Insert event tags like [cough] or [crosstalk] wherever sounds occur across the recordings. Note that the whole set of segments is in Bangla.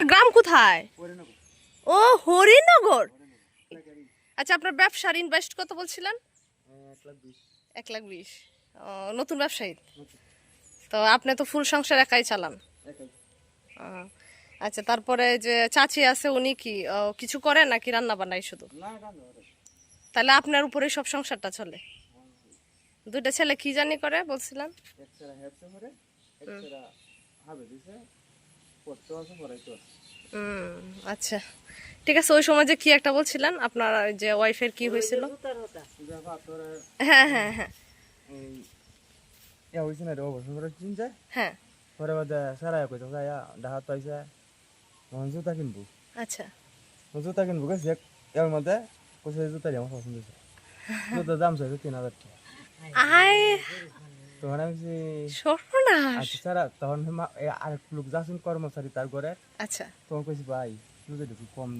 গ্রাম কোথায়? ও হরিনগর আচ্ছা আপনার ব্যবসার ইনভেস্ট কত বলছিলেন? এক লাখ বিশ। নতুন ব্যবসায়ী? তো আপনি তো ফুল সংসার একাই চালান? আচ্ছা তারপরে যে চাচি আছে উনি কি কিছু করে নাকি রান্না বান্নাই শুধু তাহলে আপনার উপরে সব সংসারটা চলে। দুইটা ছেলে কি জানি করে বলছিলাম? আচ্ছা। ঠিক আছে ওই সময় যে কি একটা বলছিলেন? আপনার যে ওয়াইফের কি হয়েছিল? হ্যাঁ হ্যাঁ হ্যাঁ। হ্যাঁ। পরে বাদে সারা কইতো যায় ডাহাত পাইছে মন জুতা কিনবো। আচ্ছা। জুতা কিনবো গেছে এর মধ্যে কইছে জুতা আমার পছন্দ হয়েছে। [laughs] জুতার দাম চাইছে তিন হাজার টাকা। আয়! তখন আমি বলছি, সর্বনাশ? আচ্ছা তখন মা- লোক যাচ্ছেন কর্মচারী তার ঘরে। আচ্ছা। তখন কইছি ভাই কম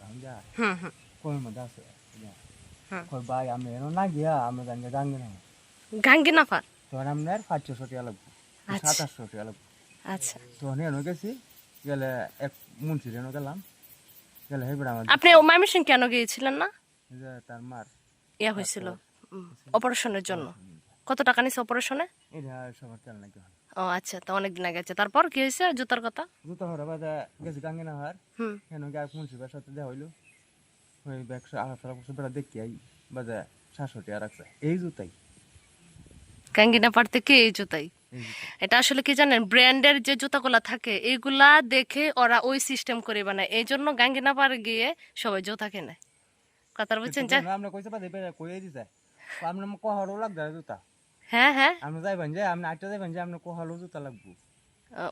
দাম যা হুম হুম। কমের মধ্যে আছে। ভাই আমি এনো না গিয়া আমি জানি গাঙ্গে না গাঙ্গি তখন আপনার পাঁচশো টাকা লাগবে আচ্ছা। সাতাশশো টাকা লাগবে। আচ্ছা। তখন এনো গেছি গেলে এক মুন্সির এনো গেলাম গেলে আমার আপনি কেন গিয়েছিলেন না? তার মার ইয়া হয়েছিল অপারেশনের জন্য। কত টাকা নিছে অপারেশনে এটা সবার তেল নাকি ও আচ্ছা তো অনেক দিন আগে আছে। তারপর কি হয়েছে জুতার কথা? জুতো হরে বাদে গেছি গাঙ্গে না হওয়ার। হুম। হেন গে মুন্সিবার সাথে দেওয়া হইল। ওই ব্যাগশো আলাপ সালাপ করছে বেড়া দেখি আই বাদে সাতশো টাকা রাখছে এই জুতাই। গাঙ্গি নাফার থেকে এই জুতাই। এটা আসলে কি জানেন ব্র্যান্ডের যে জুতাগুলা থাকে এইগুলা দেখে ওরা ওই সিস্টেম করে বানায়। এই জন্য গাঙ্গিনা পার গিয়ে সবাই জুতা কেনে। কথা বুঝছেন? যা আমরা কইছে বেড়া কইয়ে দিছে। আপনার কহারও লাগবে জুতা। হ্যাঁ হ্যাঁ। আপনি যাইবেন যে আপনি আটটা যাইবেন যে আপনার কহারও জুতা লাগবো।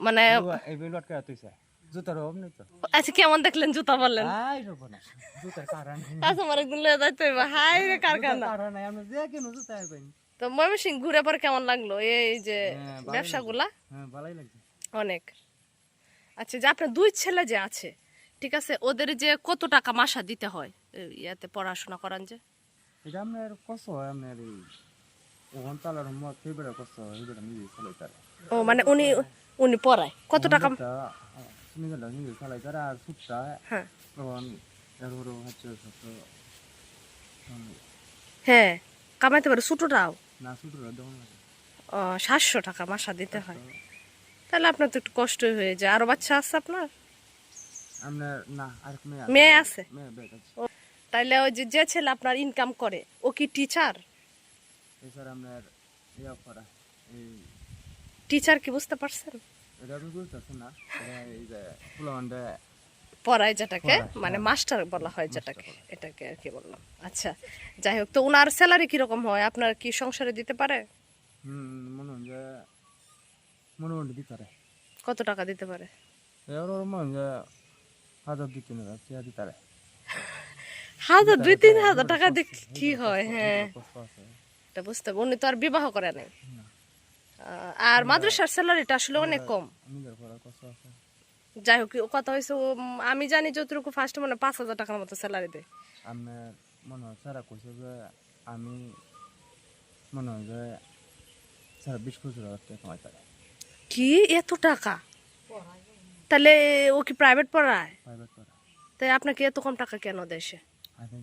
মানে এই বেল লটকে তুইছে জুতার অভাব নেই তো। আচ্ছা কেমন দেখলেন জুতা বললেন আই সব না জুতার কারণ আচ্ছা আমার একদিন লয়ে যাইতে হইব। হাই রে কারখানা কারণ? নাই আপনি যে কেন জুতা আইবেন তো ময়মনসিং ঘুরে পরে কেমন লাগল? এই যে হ্যাঁ, ব্যবসাগুলা? হ্যাঁ ভালোই লাগছে। অনেক। আচ্ছা যে আপনার দুই ছেলে যে আছে ঠিক আছে ওদের যে কত টাকা মাসা দিতে হয়? ইয়াতে পড়াশোনা করান যে? এটা আপনার কষ্ট হয় আপনার ও মানে উনি উনি পড়ায়। কত টাকা? নিজে চালাই আর হ্যাঁ। হ্যাঁ কামাইতে পারে। না ও, সাতশো টাকা মাসা দিতে হয়। তাহলে আপনার তো একটু কষ্টই হয়ে যায়। আরও বাচ্চা আছে আপনার? মেয়ে আছে? তাইলে ওই যে যে ছেলে আপনার ইনকাম করে ও কি টিচার এছাড়া আপনার ইয়া করা এই টিচার কি বুঝতে পারছেন? এটা আপনি বুঝতেছেন না এই যে ফুলামান্ডা পড়ায় যেটাকে মানে হ্যাঁ। মাস্টার বলা হয় যেটাকে এটাকে আর কি বললাম। আচ্ছা যাই হোক তো ওনার স্যালারি কীরকম হয়? আপনার কি সংসারে দিতে পারে? হুম মনে হয় যে হয় দিতারে কত টাকা দিতে পারে? মনে হয় যে হাজার দুই তিন হাজার চেয়ার দিতারে হাজার দুই তিন হাজার টাকা দিয়ে কি হয়? হ্যাঁ। এটা বুঝতে হবে। উনি তো আর বিবাহ করে নাই। আর মাদ্রাসার স্যালারিটা আসলে অনেক কম। যাই হোক ও কথা হয়েছে আমি জানি যতটুকু ফার্স্ট মানে পাঁচ হাজার টাকার মতো স্যালারি দেয়। আপনার মনে হয় স্যারা কইছে যে আমি মনে হয় যে স্যার বিশ পঁচিশ হাজার টাকা কামাই পারে। কি? এত টাকা? তাহলে ও কি প্রাইভেট পড়ায়? প্রাইভেট করা তাই আপনাকে এত কম টাকা কেন দেয় সে? আমি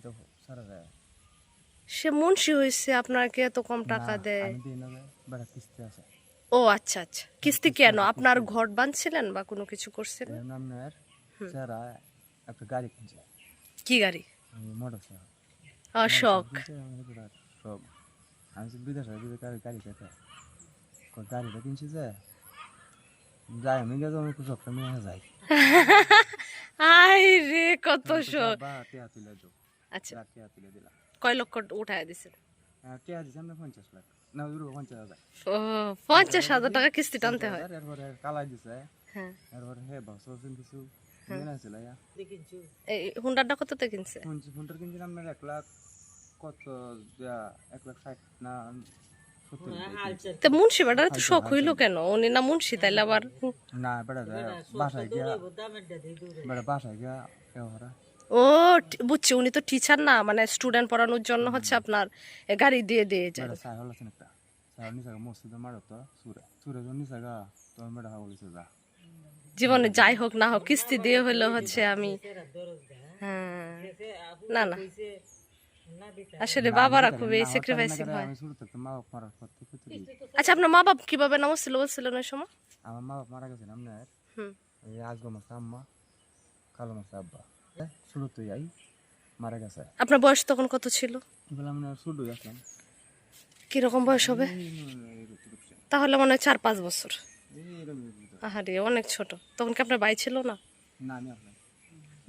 সে মুন্সি হয়েছে আপনাকে এত কম টাকা দেয়। ও আচ্ছা আচ্ছা। কিস্তি কেন? আপনার ঘর বাঁধছিলেন বা কোনো কিছু করছিলেন? একটা গাড়ি কিনছে। কি গাড়ি? আমি বিদেশে খেতে গাড়িটা কিনছি যে? যাই আমি গেছে [laughs] আমি সবটা নিয়ে যাই। আই রে কত শখ। আচ্ছা। দিলাম। কয় লক্ষ উঠায় হ্যাঁ, টিয়া দিছে আমরা পঞ্চাশ লাখ। না পঞ্চাশ হাজার। ও পঞ্চাশ হাজার টাকা কিস্তি টানতে হয়। এরপরে কালাই দিছে। হ্যাঁ। এরপরে হে বক্স কিছু কিনে আছিল এই হুন্ডারটা কততে কিনছে? ফোনটার কিনছিলাম আপনার এক লাখ কত এক লাখ ষাট না। তো মুন্সি বেটার তো শখ হইল কেন? উনি না মুন্সি তাইলে আবার না বেটা বাসায় গিয়া বেটা বাসায় গিয়া ও বুঝছি উনি তো টিচার না মানে স্টুডেন্ট পড়ানোর জন্য হচ্ছে আপনার গাড়ি দিয়ে দিয়ে যায়। হল জীবনে যাই হোক না হোক কিস্তি দিয়ে হলেও হচ্ছে আমি হ্যাঁ না না। আসলে বাবারা খুব এই স্যাক্রিফাইসিং হয়। আচ্ছা আপনার মা বাপ কীভাবে নাম ছিল বলছিলেন ওই সময়? আমার মা বাপ মারা গেছেন আপনার? আজগো আম্মা কালো আব্বা। ছোট তুই আই মারা গেছে। আপনার বয়স তখন কত ছিল? বলে আমরা ছোট আসলাম। কীরকম বয়স হবে? তাহলে মনে হয় চার পাঁচ বছর আহারে অনেক ছোট। তখন কি আপনার ভাই ছিল না? না আমি আপনার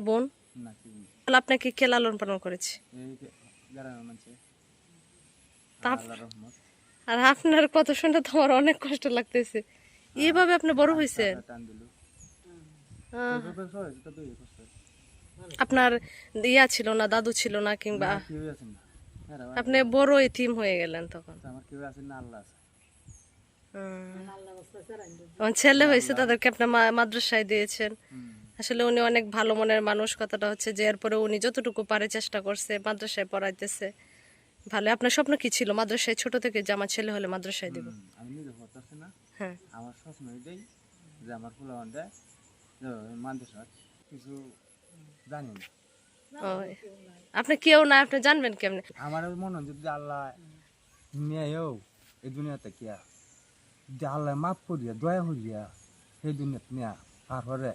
বোন? না তাহলে আপনাকে কে লালন পালন করেছে? আর আপনার কথা শুনে তো আমার অনেক কষ্ট লাগতেছে। এইভাবে আপনি বড় হয়েছেন? আপনার ইয়া ছিল না দাদু ছিল না কিংবা আপনি বড় এতিম হয়ে গেলেন তখন। ছেলে হয়েছে তাদেরকে আপনার মাদ্রাসায় দিয়েছেন। আসলে উনি অনেক ভালো মনের মানুষ কথাটা হচ্ছে যে এরপরে উনি যতটুকু পারে চেষ্টা করছে মাদ্রাসায় পড়াইতেছে। ভালো আপনার স্বপ্ন কি ছিল? মাদ্রাসায় ছোট থেকে যে আমার ছেলে হলে মাদ্রাসায় দিব? আমি নিজে করতেছি না। হ্যাঁ। আমার স্বপ্ন এটাই যে আমার ফুলা মানতে কিছু জানি না। আপনি কেউ না আপনি জানবেন কেমনে? আমার মনে হয় যদি আল্লাহ নেও এই দুনিয়াতে কিয়া যদি আল্লাহ মাফ করিয়া দয়া করিয়া সেই দুনিয়াতে নেয়া আর হরে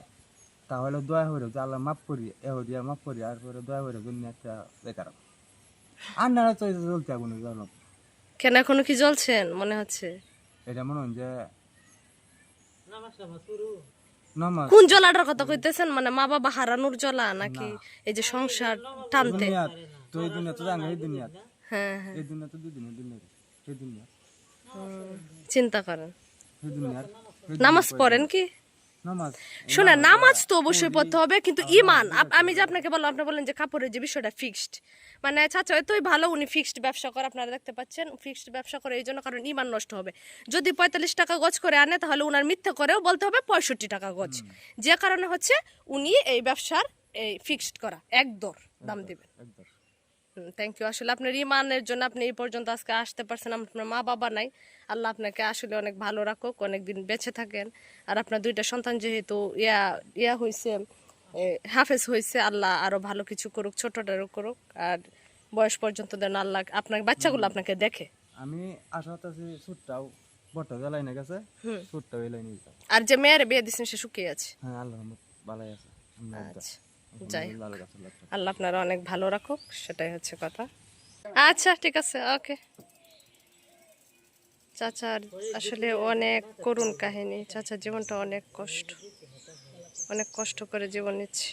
তাহলে দয়া হরে যে আল্লাহ মাফ করিয়া এ হরিয়া মাফ করিয়া আর পরে দয়া হরে দুনিয়াতে বেকার। আর না তো চলতে আগুন জানো কেন এখনও কি জ্বলছেন? মনে হচ্ছে। এটা মনে হয় যে কোন জলাটার কথা কইতেছেন? মানে মা বাবা হারানোর জলা নাকি এই যে সংসার টানতে? তো এই দুনিয়া তো জানো এই দুনিয়া হ্যাঁ হ্যাঁ। এই দুনিয়া তো দুই দিন দুনিয়া এই দুনিয়া চিন্তা করেন। নামাজ পড়েন কি? শুনে নামাজ তো অবশ্যই পড়তে হবে কিন্তু ইমান আমি যে আপনাকে বললাম আপনি বললেন যে কাপড়ের যে বিষয়টা ফিক্সড মানে চাচা এতই ভালো উনি ফিক্সড ব্যবসা করে আপনারা দেখতে পাচ্ছেন ফিক্সড ব্যবসা করে এই জন্য কারণ ইমান নষ্ট হবে। যদি পঁয়তাল্লিশ টাকা গজ করে আনে তাহলে উনার মিথ্যে করেও বলতে হবে পঁয়ষট্টি টাকা গজ। যে কারণে হচ্ছে উনি এই ব্যবসার এই ফিক্সড করা এক দর দাম দিবেন। থ্যাংক ইউ আসলে আপনার ইমানের জন্য আপনি এই পর্যন্ত আজকে আসতে পারছেন আপনার মা বাবা নাই। আল্লাহ আপনাকে আসলে অনেক ভালো রাখুক অনেক দিন বেঁচে থাকেন। আর আপনার দুইটা সন্তান যেহেতু ইয়া ইয়া হয়েছে হাফেজ হয়েছে আল্লাহ আরও ভালো কিছু করুক ছোটটারও করুক। আর বয়স পর্যন্ত যেন আল্লাহ আপনার বাচ্চাগুলো আপনাকে দেখে। আমি আশা করতেছি সুটটাও বটটা জ্বালাই না গেছে সুটটাও এলাই নিয়ে আর যে মেয়ের বিয়ে দিচ্ছেন সে শুকিয়ে আছে। হ্যাঁ আল্লাহ ভালোই আছে। আচ্ছা। যাই আল্লাহ আপনারা অনেক ভালো রাখুক সেটাই হচ্ছে কথা। আচ্ছা ঠিক আছে ওকে। চাচার আসলে অনেক করুণ কাহিনী। চাচার জীবনটা অনেক কষ্ট। অনেক কষ্ট করে জীবন নিচ্ছে।